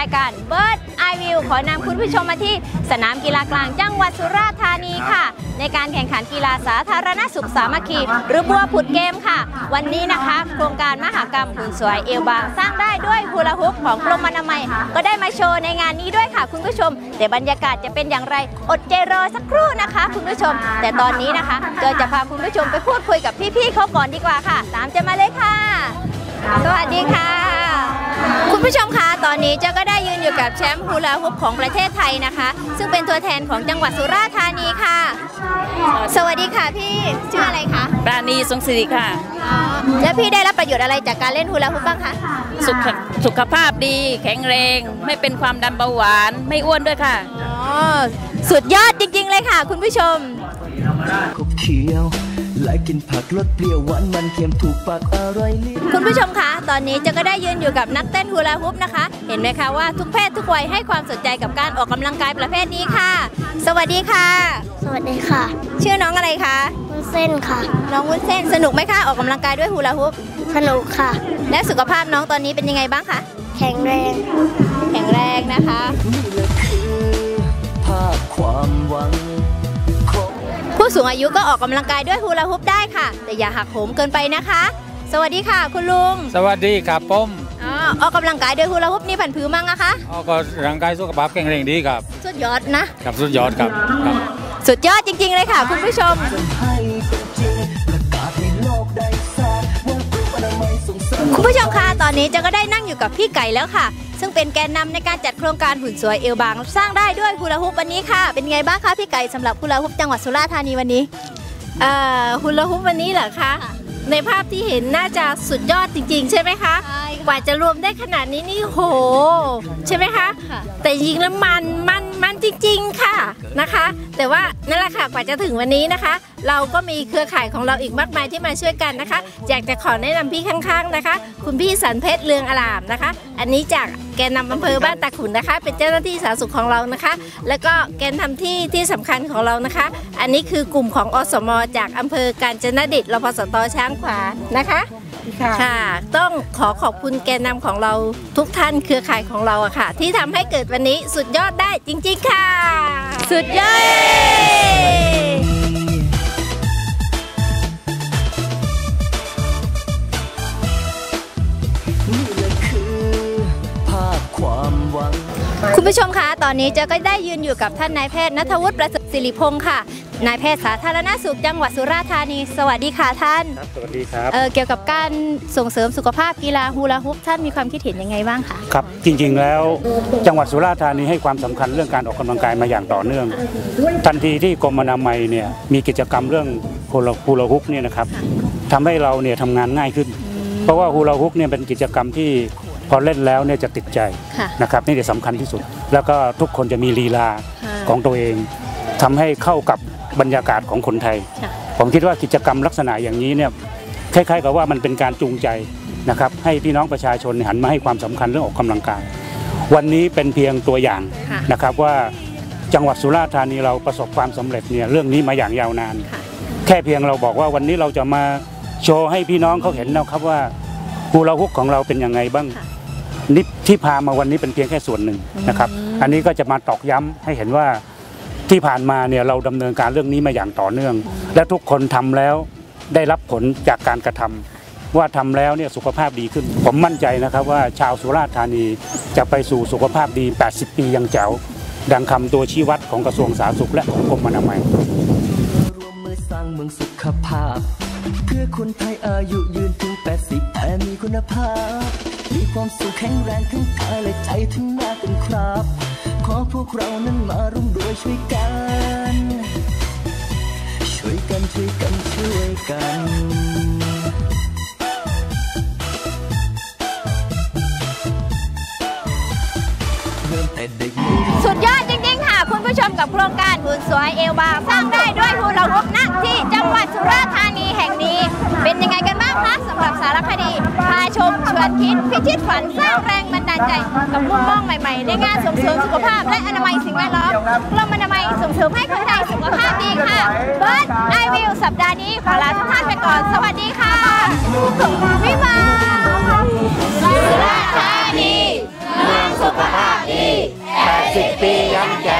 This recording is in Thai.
วันนี้รายการ Bird Eye View ขอนำคุณผู้ชมมาที่สนามกีฬากลางจังหวัดสุราษฎร์ธานีค่ะ ในการแข่งขันกีฬาสาธารณสุขสามัคคี หรือบัวผุดเกมค่ะ วันนี้นะคะ โครงการมหกรรมหุ่นสวยเอวบางสร้างได้ด้วยฮูลาฮุปของกรมอนามัย ก็ได้มาโชว์ในงานนี้ด้วยค่ะ คุณผู้ชม แต่บรรยากาศจะเป็นอย่างไรอดใจรอสักครู่นะคะ คุณผู้ชม แต่ตอนนี้นะคะเจอจะพาคุณผู้ชมไปพูดคุยกับพี่ๆเขาก่อนดีกว่าค่ะ ตามเจะมาเลยค่ะ สวัสดีค่ะ คุณผู้ชมคะ ตอนนี้เจ้าก็ได้ยืนอยู่กับแชมป์ฮูลาฮุปของประเทศไทยนะคะ ซึ่งเป็นตัวแทนของจังหวัดสุราษฎร์ธานีค่ะ สวัสดีค่ะพี่ ชื่ออะไรคะปราณีทรงสิริค่ะอ๋อแล้วพี่ได้รับประโยชน์อะไรจากการเล่นฮูลาฮุปบ้างคะ สุขสุขภาพดี แข็งแรง ไม่เป็นความดันเบาหวาน ไม่อ้วนด้วยค่ะ อ๋อ สุดยอดจริงๆเลยค่ะ คุณผู้ชมขบเคี้ยว และกินผักรสเปรี้ยวหวานมันเค็มถูกปากอร่อยลิ้นคุณผู้ชมคะตอนนี้เจะก็ได้ยืนอยู่กับนักเต้นฮูลาฮุปนะคะ เห็นไหมคะว่าทุกเพศทุกวัยให้ความสนใจกับการออกกำลังกายประเภทนี้ค่ะ สวัสดีค่ะ สวัสดีค่ะ ชื่อน้องอะไรคะวุ้นเส้นค่ะ น้องวุ้นเส้นสนุกไหมคะออกกำลังกายด้วยฮูลาฮุปสนุกค่ะ และสุขภาพน้องตอนนี้เป็นยังไงบ้างคะแข็งแรง แข็งแรงนะคะนี่แหละคือภาพความหวังของผู้ สูงอายุก็ออกกำลังกายด้วยฮูลาฮุปได้ค่ะ แต่อย่าหักโหมเกินไปนะคะ สวัสดีค่ะ คุณลุง สวัสดีครับผมอ๋อออกกำลังกายด้วยฮูลาฮุปนี่ผันผือมั้งนะคะเอาก็ร่างกายสุขภาพแข็งแรงดีครับ สุดยอดนะครับสุดยอดครับครับสุดยอดจริง ๆ เลยค่ะ คุณผู้ชมให้เป็นจริงประกาศให้โลกได้ทราบว่ากรมอนามัยส่งเสริมคุณผู้ชมคะตอนนี้เจะก็ได้นั่งอยู่กับพี่ไก่แล้วค่ะ ซึ่งเป็นแกนนำในการจัดโครงการหุ่นสวยเอวบาง สร้างได้ด้วยฮูลาฮุปวันนี้ค่ะ เป็นไงบ้างคะพี่ไก่สำหรับฮูลาฮุปจังหวัดสุราษฎร์ธานีวันนี้เอ่อฮุลาฮุปวันนี้เหรอคะในภาพที่เห็นน่าจะสุดยอดจริง ๆ ใช่ไหมคะใช่ค่ะกว่าจะรวมได้ขนาดนี้นี่โห ใช่ไหมคะค่ะแต่จริงแล้วมันมันมัน จริงๆค่ะนะคะ แต่ว่านั่นแหละค่ะกว่าจะถึงวันนี้นะคะ เราก็มีเครือข่ายของเราอีกมากมายที่มาช่วยกันนะคะอยากจะขอแนะนำพี่ข้างๆนะคะ คุณพี่สันเพชรเรืองอารามนะคะ อันนี้จากแกนนำอำเภอบ้านตาขุนนะคะ เป็นเจ้าหน้าที่สาธารณสุขของเรานะคะ แล้วก็แกนทำที่ที่สำคัญของเรานะคะ อันนี้คือกลุ่มของอสม จากอำเภอกาญจนดิตรพสตช้างขวานะคะ ค่ะ ต้องขอขอบคุณแกนนำของเราทุกท่านเครือข่ายของเราอะค่ะ ที่ทำให้เกิดวันนี้สุดยอดได้จริง ๆ ค่ะ สุดยอดนี่แหละคือภาพความหวังคุณผู้ชมคะ ตอนนี้เจะก็ได้ยืนอยู่กับท่านนายแพทย์นัทวุฒิประเสริฐศิริพงศ์ค่ะ นายแพทย์สาธารณสุขจังหวัดสุราษฎร์ธานี สวัสดีค่ะท่านสวัสดีครับเอ่อเกี่ยวกับการส่งเสริมสุขภาพกีฬาฮูลาฮุปท่านมีความคิดเห็นยังไงบ้างคะครับจริงๆแล้วจังหวัดสุราษฎร์ธานีให้ความสำคัญเรื่องการออกกำลังกายมาอย่างต่อเนื่อง ทันทีที่กรมอนามัยเนี่ยมีกิจกรรมเรื่องฮูลาฮูลาฮุกเนี่ยนะครับทำให้เราเนี่ยทำงานง่ายขึ้น เพราะว่าฮูลาฮุกเนี่ยเป็นกิจกรรมที่พอเล่นแล้วเนี่ยจะติดใจค่ะนะครับนี่จะสำคัญที่สุด แล้วก็ทุกคนจะมีลีลาค่ะของตัวเองทำให้เข้ากับ บรรยากาศของคนไทยค่ะผมคิดว่ากิจกรรมลักษณะอย่างนี้เนี่ยคล้ายๆกับว่ามันเป็นการจูงใจนะครับให้พี่น้องประชาชนหันมาให้ความสำคัญเรื่องออกกำลังกาย วันนี้เป็นเพียงตัวอย่างค่ะนะครับว่าจังหวัดสุราษฎร์ธานีเราประสบความสำเร็จเนี่ยเรื่องนี้มาอย่างยาวนานค่ะแค่เพียงเราบอกว่าวันนี้เราจะมาโชว์ให้พี่น้องเขาเห็นนะครับว่าฮูลาฮุกของเราเป็นยังไงบ้างค่ะนี่ที่พามาวันนี้เป็นเพียงแค่ส่วนหนึ่งนะครับ อันนี้ก็จะมาตอกย้ำให้เห็นว่า ที่ผ่านมาเนี่ยเราดำเนินการเรื่องนี้มาอย่างต่อเนื่อง และทุกคนทำแล้วได้รับผลจากการกระทำว่าทำแล้วเนี่ยสุขภาพดีขึ้น ผมมั่นใจนะครับว่าชาวสุราษฎร์ธานีจะไปสู่สุขภาพดี 80 ปียังแจ๋วดังคำตัวชี้วัดของกระทรวงสาธารณสุขและของกรมอนามัยรวมมือสร้างเมืองสุขภาพ เพื่อคนไทยอายุยืนถึง 80แต่มีคุณภาพ มีความสุขแข็งแรงทั้งกายและใจทั้งหน้าเป็นครับ อพวกเรานั้นมาร่วมด้วยช่วยกัน ช่วยกันช่วยกันช่วยกันสุดยอดจริงๆค่ะ คุณผู้ชมกับโครงการหุ่นสวยเอวบางสร้างได้ด้วยฮูลาฮุปณที่จังหวัดสุราษฎร์ธานีแห่งนี้ เป็นยังไงกันบ้างคะสำหรับสารคดีพาชมช วนคิดพิชิตฝันสร้างแรงบันดาลใจ กับมุมมองใหม่ๆ ในงานส่งเสริมสุขภาพ และอนามัยสิ่งแวดล้อมกรมอนามัยส่งเสริมให้คนไทยสุขภาพดีค่ะเบิร์ดไอวิวสัปดาห์นี้ขอลาทุกท่านไปก่อน สวัสดีค่ะวิบาสุราษฎร์ธานีเมืองสุขภาพดี80ปียังแก่